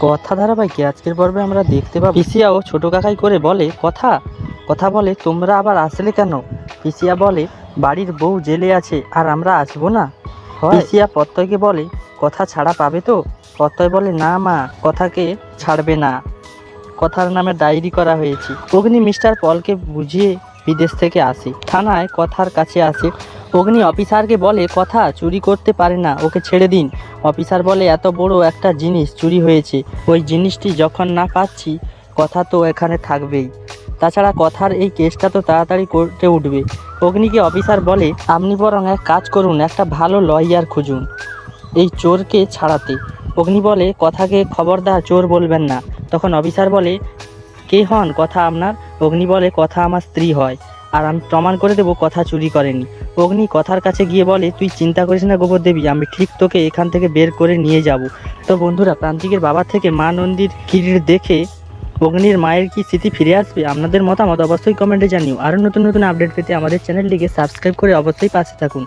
কথা ধারাবাহিকে আজকের পর্বে আমরা দেখতে পাবো। পিসিয়া ও ছোট কাকাই করে বলে কথা কথা বলে তোমরা আবার আসলে কেন? পিসিয়া বলে বাড়ির বউ জেলে আছে আর আমরা আসব না। পিসিয়া প্রত্যয়কে বলে কথা ছাড়া পাবে তো? প্রত্যয় বলে না মা কথাকে ছাড়বে না। কথার নামে ডায়েরি করা হয়েছে। অগ্নি মিস্টার পলকে বুঝিয়ে বিদেশ থেকে আসে। থানায় কথার কাছে আসে। অগ্নি অফিসারকে বলে, কথা চুরি করতে পারে না, ওকে ছেড়ে দিন। অফিসার বলে, এত বড় একটা জিনিস চুরি হয়েছে, ওই জিনিসটি যখন না পাচ্ছি, কথা তো এখানে থাকবেই। তাছাড়া কথার এই কেসটা তো তাড়াতাড়ি করতে উঠবে। অগ্নিকে অফিসার বলে, আপনি বরং এক কাজ করুন, একটা ভালো লয়ার খুঁজুন, এই চোরকে ছাড়াতে। অগ্নি বলে, কথাকে খবরদার চোর বলবেন না। তখন অফিসার বলে, কে হন? কথা আপনার? অগ্নি বলে, কথা আমার স্ত্রী হয়। আর আমি প্রমাণ করে দেবো কথা চুরি করেনি। অগ্নি কথার কাছে গিয়ে বলে, তুই চিন্তা করিস না গোবর দেবী, আমি ঠিক তোকে এখান থেকে বের করে নিয়ে যাব। তো বন্ধুরা, প্রান্তিকের বাবা থেকে মা নন্দীর কিরির দেখে অগ্নির মায়ের কি স্মৃতি ফিরে আসবে, আপনাদের মতামত অবশ্যই কমেন্টে জানিও। আরও নতুন নতুন আপডেট পেতে আমাদের চ্যানেলটিকে সাবস্ক্রাইব করে অবশ্যই পাশে থাকুন।